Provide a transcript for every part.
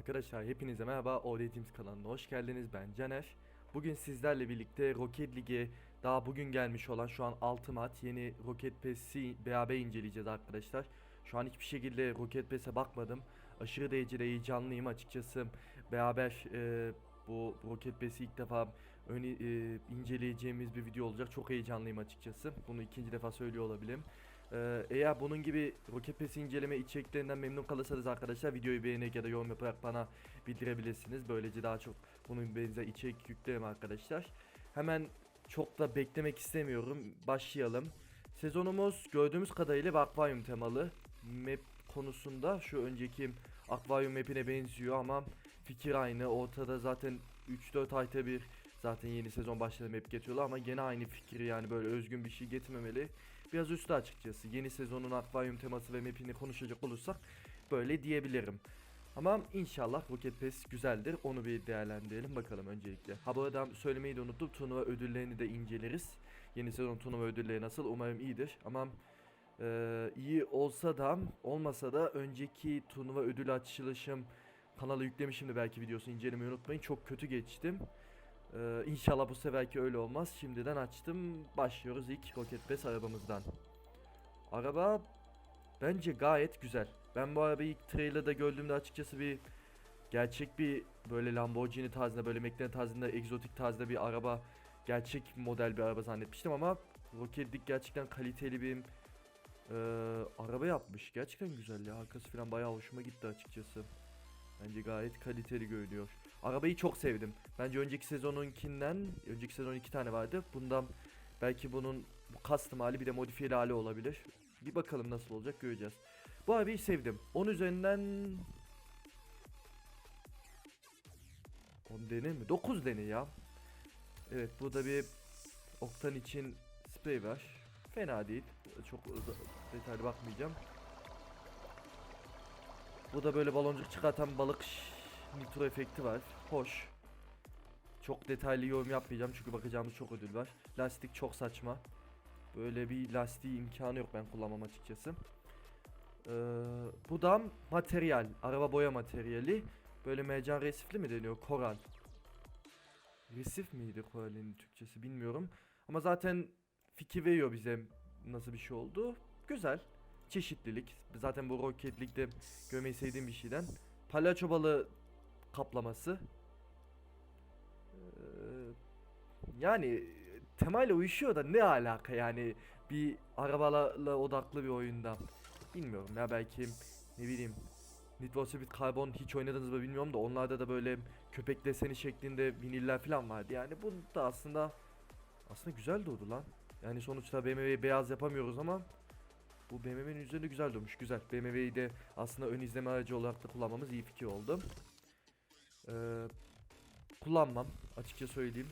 Arkadaşlar hepinize merhaba OD Teams kanalına hoş geldiniz. Ben Caner. Bugün sizlerle birlikte Rocket League'e daha bugün gelmiş olan şu an Ultimate yeni Rocket Pass'i beraber inceleyeceğiz arkadaşlar. Şu an hiçbir şekilde Rocket Pass'e bakmadım. Aşırı derecede heyecanlıyım açıkçası. Beraber e, bu Rocket Pass'i ilk defa ön, e, inceleyeceğimiz bir video olacak. Çok heyecanlıyım açıkçası. Bunu ikinci defa söylüyor olabilirim ee, eğer bunun gibi Rocket Pass inceleme içeriklerinden memnun kalırsanız arkadaşlar videoyu beğenerek ya da yorum yaparak bana bildirebilirsiniz. Böylece daha çok bunun benzer içerik yüklerim arkadaşlar. Hemen çok da beklemek istemiyorum. Başlayalım. Sezonumuz gördüğümüz kadarıyla bir akvaryum temalı. Map konusunda şu önceki akvaryum mapine benziyor ama fikir aynı. Ortada zaten 3-4 ayda bir zaten yeni sezon başladı map getiriyorlar ama gene aynı fikri yani böyle özgün bir şey getirmemeli. Biraz üstü açıkçası. Yeni sezonun akvaryum teması ve mapini konuşacak olursak böyle diyebilirim. Ama inşallah Rocket Pass güzeldir. Onu bir değerlendirelim bakalım öncelikle. Ha bu arada söylemeyi de unuttum. Turnuva ödüllerini de inceleriz. Yeni sezon turnuva ödülleri nasıl? Umarım iyidir. Ama e, iyi olsa da olmasa da önceki turnuva ödül açılışım kanala yüklemişim de belki videosunu incelemeyi unutmayın. Çok kötü geçtim. Ee, inşallah bu seferki öyle olmaz. Şimdiden açtım. Başlıyoruz ilk Rocket Pass arabamızdan. Araba bence gayet güzel. Ben bu arabayı ilk trailer'da gördüğümde açıkçası bir gerçek bir böyle Lamborghini tarzında böyle McLaren tarzında egzotik tarzda bir araba gerçek model bir araba zannetmiştim ama Rocket League gerçekten kaliteli bir e, araba yapmış. Gerçekten güzel ya. Arkası falan bayağı hoşuma gitti açıkçası. Bence gayet kaliteli görünüyor. Arabayı çok sevdim. Bence önceki sezonunkinden, önceki sezon iki tane vardı. Bundan belki bunun bu custom hali bir de modifiyeli hali olabilir. Bir bakalım nasıl olacak göreceğiz. Bu arabayı sevdim. 10 üzerinden 10 denir mi? 9 denir ya. Evet burada bir Oktan için sprey var. Fena değil. Çok detaylı bakmayacağım. Bu da böyle baloncuk çıkartan balık nitro efekti var. Hoş. Çok detaylı yorum yapmayacağım çünkü bakacağımız çok ödül var. Lastik çok saçma. Böyle bir lastiği imkanı yok ben kullanmam açıkçası. Ee, bu da materyal. Araba boya materyali. Böyle mercan resifli mi deniyor? Koral. Resif miydi koralin Türkçesi bilmiyorum. Ama zaten fikir veriyor bize nasıl bir şey oldu. Güzel. Çeşitlilik. Zaten bu Rocket League'de görmeyi sevdiğim bir şeyden. Palyaço balığı kaplaması. Ee, yani temayla uyuşuyor da ne alaka yani bir arabalarla odaklı bir oyunda. Bilmiyorum ya belki ne bileyim Need for Speed Carbon hiç oynadınız mı bilmiyorum da onlarda da böyle köpek deseni şeklinde viniller falan vardı. Yani bu da aslında aslında güzel durdu lan. Yani sonuçta BMW'yi beyaz yapamıyoruz ama bu BMW'nin üzerinde güzel durmuş. Güzel. BMW'yi de aslında ön izleme aracı olarak da kullanmamız iyi fikir oldu. Ee, kullanmam. Açıkça söyleyeyim.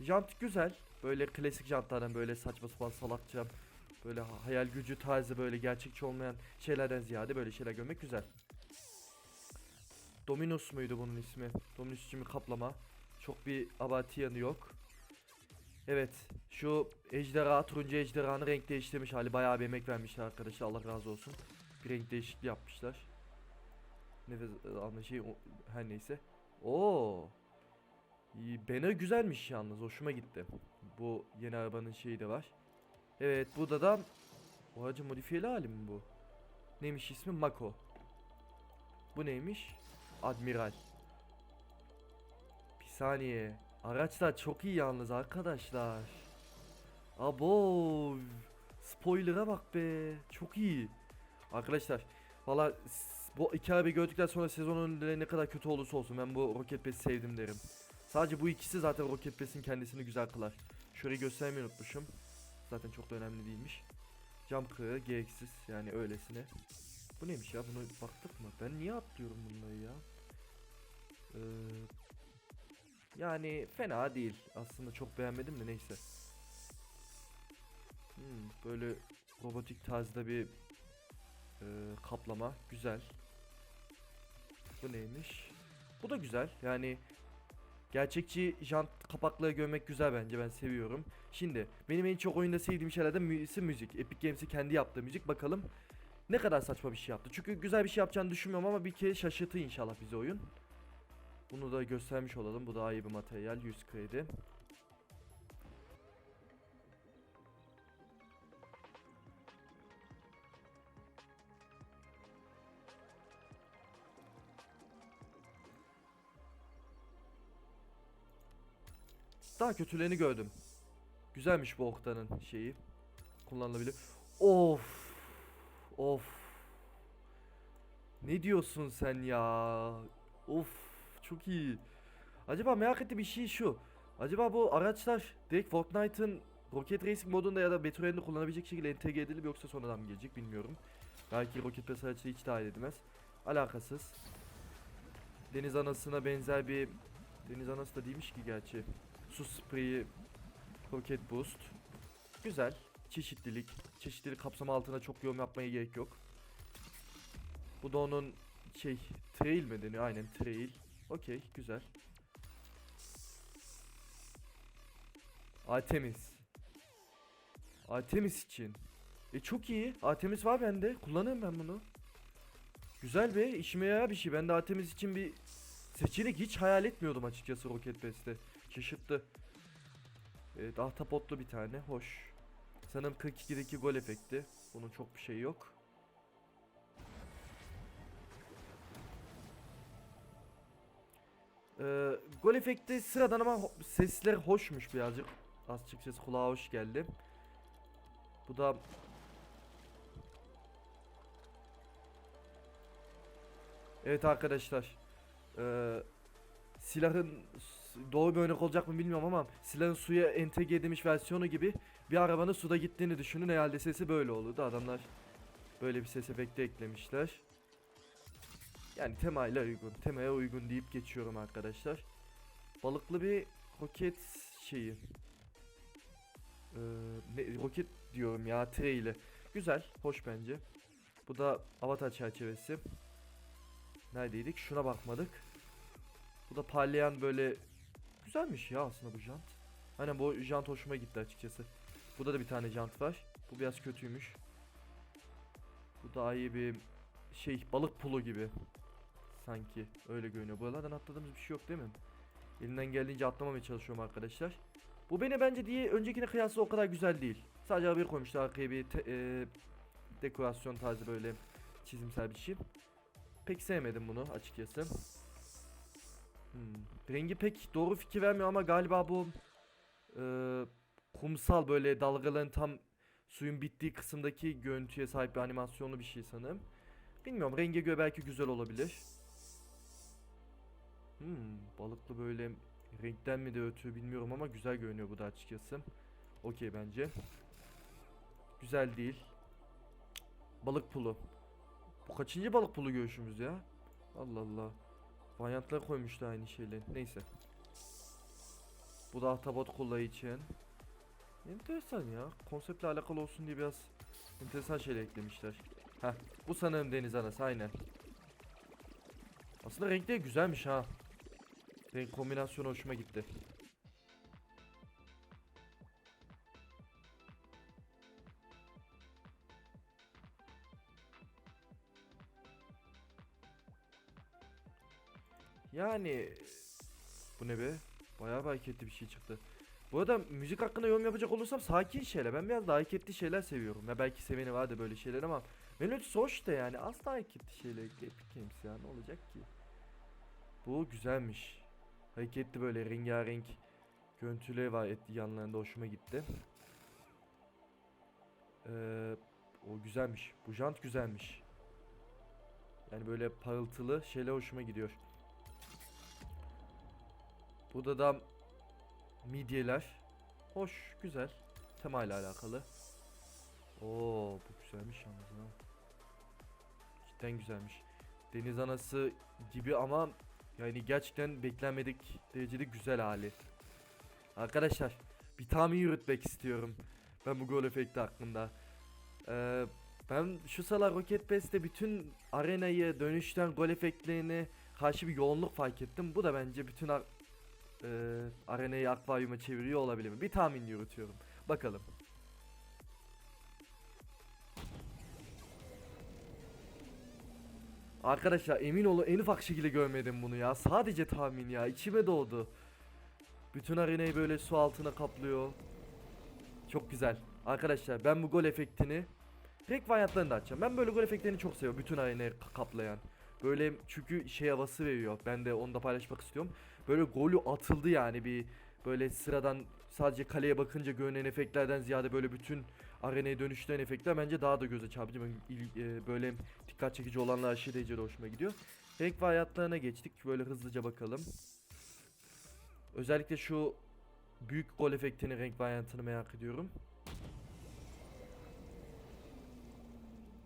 Jant güzel. Böyle klasik jantlardan böyle saçma sapan salakça böyle ha- hayal gücü tarzı böyle gerçekçi olmayan şeylerden ziyade böyle şeyler görmek güzel. Dominus muydu bunun ismi? Dominus için kaplama. Çok bir abartı yanı yok. Evet şu ejderha turuncu ejderhanın renk değiştirmiş hali bayağı bir emek vermişler arkadaşlar Allah razı olsun. Bir renk değişikliği yapmışlar. Nefes alma şey her neyse. Oo. Banner güzelmiş yalnız hoşuma gitti. Bu yeni arabanın şeyi de var. Evet burada da o aracın modifiyeli hali mi bu? Neymiş ismi? Mako. Bu neymiş? Admiral. Bir saniye. Araçlar çok iyi yalnız arkadaşlar. Abo. Spoiler'a bak be. Çok iyi. Arkadaşlar valla bu iki arabayı gördükten sonra sezonun önünde ne kadar kötü olursa olsun ben bu Rocket Pass'i sevdim derim. Sadece bu ikisi zaten Rocket Pass'in kendisini güzel kılar. Şurayı göstermeyi unutmuşum. Zaten çok da önemli değilmiş. Cam kırığı gereksiz yani öylesine. Bu neymiş ya bunu baktık mı? Ben niye atlıyorum bunları ya? Ee, yani fena değil. Aslında çok beğenmedim de neyse. Hmm, böyle robotik tarzda bir e, kaplama. Güzel. Bu neymiş? Bu da güzel. Yani gerçekçi jant kapakları görmek güzel bence. Ben seviyorum. Şimdi benim en çok oyunda sevdiğim şeylerden birisi müzik. Epic Games'i kendi yaptığı müzik. Bakalım Ne kadar saçma bir şey yaptı. Çünkü güzel bir şey yapacağını düşünmüyorum ama bir kere şaşırtı inşallah bizi oyun. Bunu da göstermiş olalım. Bu daha iyi bir materyal. 100 kredi. Daha kötülerini gördüm. Güzelmiş bu oktanın şeyi. Kullanılabilir. Of. Of. Ne diyorsun sen ya? Of. Çok iyi. Acaba merak ettiğim bir şey şu. Acaba bu araçlar direkt Fortnite'ın Rocket Racing modunda ya da Royale'de kullanabilecek şekilde entegre edilip yoksa sonradan mı gelecek bilmiyorum. Belki Rocket Pass araçları hiç dahil edilmez. Alakasız. Deniz anasına benzer bir Deniz anası da değilmiş ki gerçi. Su spreyi Rocket Boost. Güzel. Çeşitlilik. Çeşitlilik kapsamı altına çok yorum yapmaya gerek yok. Bu da onun şey trail mi deniyor? Aynen trail. Okey güzel. Artemis. Artemis için. E çok iyi. Artemis var bende. Kullanırım ben bunu. Güzel be. işime yarar bir şey. Ben de Artemis için bir seçenek hiç hayal etmiyordum açıkçası Rocket Best'te. Şaşırttı. Evet ahtapotlu bir tane. Hoş. Sanırım 42'deki gol efekti. Bunun çok bir şey yok. Ee, gol efekti sıradan ama sesler hoşmuş birazcık. Açıkçası kulağa hoş geldi. Bu da Evet arkadaşlar. Ee, silahın doğru bir örnek olacak mı bilmiyorum ama silahın suya entegre edilmiş versiyonu gibi bir arabanın suda gittiğini düşünün. Herhalde sesi böyle olurdu. Adamlar böyle bir ses efekti eklemişler. Yani temayla uygun temaya uygun deyip geçiyorum arkadaşlar. Balıklı bir roket şeyi. Ee, ne, roket diyorum ya treyle güzel hoş bence. Bu da avatar çerçevesi. Neredeydik? Şuna bakmadık. Bu da parlayan böyle güzelmiş ya aslında bu jant. Aynen bu jant hoşuma gitti açıkçası. Burada da bir tane jant var. Bu biraz kötüymüş. Bu daha iyi bir şey balık pulu gibi. Sanki öyle görünüyor. Buralardan atladığımız bir şey yok değil mi? Elimden geldiğince atlamamaya çalışıyorum arkadaşlar. Bu beni bence diye öncekine kıyasla o kadar güzel değil. Sadece bir koymuşlar arkaya bir e, dekorasyon tarzı böyle çizimsel bir şey. Pek sevmedim bunu açıkçası. Hmm. Rengi pek doğru fikir vermiyor ama galiba bu e, kumsal böyle dalgaların tam suyun bittiği kısımdaki görüntüye sahip bir animasyonlu bir şey sanırım. Bilmiyorum renge göre belki güzel olabilir. Hmm, balıklı böyle renkten mi de ötürü bilmiyorum ama güzel görünüyor bu da açıkçası. Okey bence. Güzel değil. Balık pulu. Bu kaçıncı balık pulu görüşümüz ya? Allah Allah. Varyantlar koymuşlar aynı şeyleri. Neyse. Bu da ahtapot kolayı için. Enteresan ya. Konseptle alakalı olsun diye biraz enteresan şeyler eklemişler. Heh. Bu sanırım deniz anası aynen. Aslında renkleri güzelmiş ha. Renk kombinasyonu hoşuma gitti. Yani bu ne be? Bayağı bir hareketli bir şey çıktı. Bu arada müzik hakkında yorum yapacak olursam sakin şeyler. Ben biraz daha hareketli şeyler seviyorum. Ya belki seveni vardı böyle şeyler ama melodisi hoş da yani az daha hareketli şeyler. Epic Games ya ne olacak ki? Bu güzelmiş. Hareketli böyle rengarenk görüntüleri var et yanlarında hoşuma gitti. Ee, o güzelmiş. Bu jant güzelmiş. Yani böyle parıltılı şeyler hoşuma gidiyor. Burada da midyeler. Hoş, güzel. Temayla alakalı. Oo, bu güzelmiş yalnız ha. Cidden güzelmiş. Deniz anası gibi ama yani gerçekten beklenmedik derecede güzel hali. Arkadaşlar bir tahmin yürütmek istiyorum. Ben bu gol efekti hakkında. Ee, ben şu sıralar Rocket Pass'te bütün arenayı dönüşten gol efektlerini karşı bir yoğunluk fark ettim. Bu da bence bütün e, arenayı akvaryuma çeviriyor olabilir mi? Bir tahmin yürütüyorum. Bakalım. Arkadaşlar emin olun en ufak şekilde görmedim bunu ya. Sadece tahmin ya. içime doğdu. Bütün arenayı böyle su altına kaplıyor. Çok güzel. Arkadaşlar ben bu gol efektini varyantlarını da açacağım. Ben böyle gol efektlerini çok seviyorum. Bütün arenayı ka- kaplayan. Böyle çünkü şey havası veriyor. Ben de onu da paylaşmak istiyorum. Böyle golü atıldı yani bir böyle sıradan sadece kaleye bakınca görünen efektlerden ziyade böyle bütün arenaya dönüştüren efektler bence daha da göze çarpıcı. İl- e, böyle dikkat çekici olanlar aşırı derecede hoşuma gidiyor. Renk varyantlarına geçtik. Böyle hızlıca bakalım. Özellikle şu büyük gol efektini renk varyantını merak ediyorum.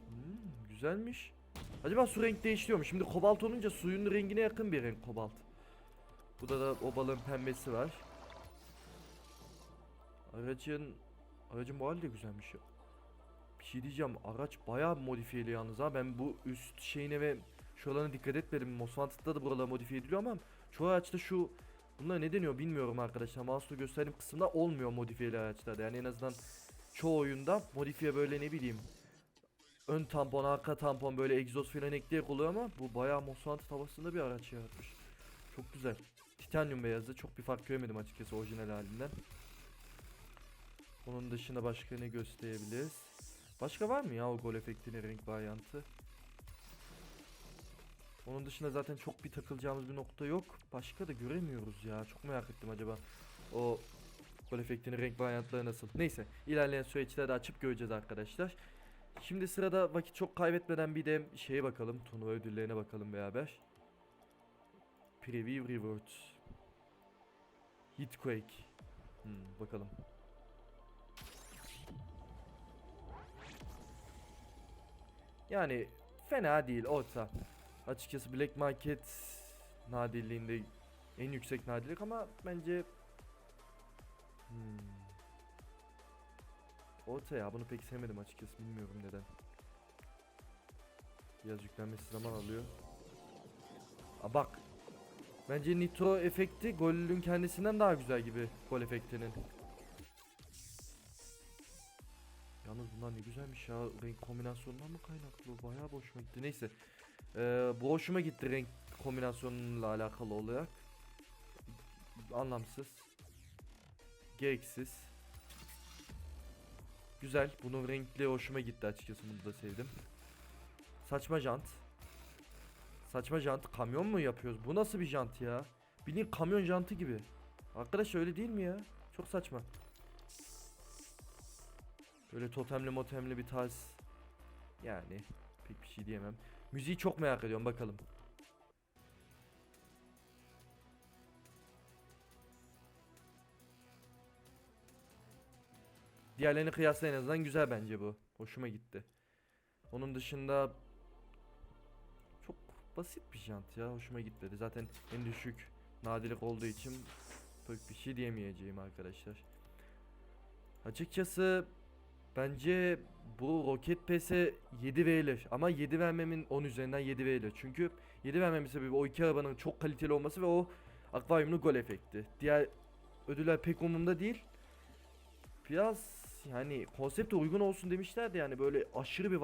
Hmm, güzelmiş. Acaba su renk değiştiriyor mu? Şimdi kobalt olunca suyun rengine yakın bir renk kobalt. Burada da o balığın pembesi var. Aracın aracın bu hali de güzelmiş ya. Bir şey diyeceğim. Araç bayağı modifiyeli yalnız ha. Ben bu üst şeyine ve şuralarına dikkat etmedim. Most Wanted'da da buralar modifiye ediliyor ama şu araçta şu bunlar ne deniyor bilmiyorum arkadaşlar. Mouse'la gösterdiğim kısımda olmuyor modifiyeli araçlarda. Yani en azından çoğu oyunda modifiye böyle ne bileyim ön tampon, arka tampon böyle egzoz falan ekleyerek oluyor ama bu bayağı Most Wanted havasında bir araç yaratmış. Çok güzel. Titanium beyazı çok bir fark göremedim açıkçası orijinal halinden. Onun dışında başka ne gösterebiliriz? Başka var mı ya o gol efektinin renk varyantı? Onun dışında zaten çok bir takılacağımız bir nokta yok. Başka da göremiyoruz ya. Çok merak ettim acaba. O gol efektinin renk varyantları nasıl? Neyse ilerleyen süreçlerde açıp göreceğiz arkadaşlar. Şimdi sırada vakit çok kaybetmeden bir de şeye bakalım. Turnuva ödüllerine bakalım beraber. Preview Reward. Hitquake. Hmm, bakalım. Yani fena değil orta. Açıkçası Black Market nadirliğinde en yüksek nadirlik ama bence hmm. Orta ya bunu pek sevmedim açıkçası bilmiyorum neden. Biraz yüklenmesi zaman alıyor. Aa bak. Bence nitro efekti golün kendisinden daha güzel gibi gol efektinin. Yalnız bunlar ne güzelmiş ya. Renk kombinasyonundan mı kaynaklı? Bayağı hoşuma gitti. Neyse. Ee, bu hoşuma gitti renk kombinasyonuyla alakalı olarak. Anlamsız. Gereksiz. Güzel. Bunun renkli hoşuma gitti açıkçası. Bunu da sevdim. Saçma jant. Saçma jant. Kamyon mu yapıyoruz? Bu nasıl bir jant ya? Bildiğin kamyon jantı gibi. Arkadaş öyle değil mi ya? Çok saçma. Böyle totemli motemli bir tarz. Yani pek bir şey diyemem. Müziği çok merak ediyorum bakalım. Diğerlerine kıyasla en azından güzel bence bu. Hoşuma gitti. Onun dışında çok basit bir jant ya. Hoşuma gitmedi. Zaten en düşük nadirlik olduğu için pek bir şey diyemeyeceğim arkadaşlar. Açıkçası bence bu Rocket Pass'e 7 verilir. Ama 7 vermemin 10 üzerinden 7 verilir. Çünkü 7 vermemin sebebi o iki arabanın çok kaliteli olması ve o akvaryumlu gol efekti. Diğer ödüller pek umurumda değil. Biraz yani konsepte uygun olsun demişlerdi yani böyle aşırı bir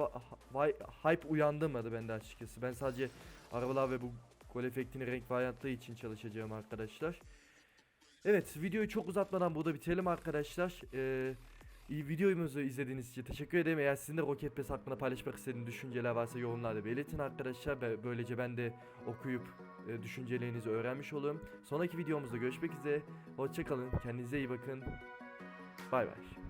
hype uyandırmadı bende açıkçası. Ben sadece arabalar ve bu gol efektini renk varyantları için çalışacağım arkadaşlar. Evet videoyu çok uzatmadan burada bitirelim arkadaşlar. Ee, iyi videomuzu izlediğiniz için teşekkür ederim. Eğer sizin de Rocket Pass hakkında paylaşmak istediğiniz düşünceler varsa yorumlarda belirtin arkadaşlar. Ve Böylece ben de okuyup e, düşüncelerinizi öğrenmiş olurum. Sonraki videomuzda görüşmek üzere. Hoşçakalın. Kendinize iyi bakın. Bay bay.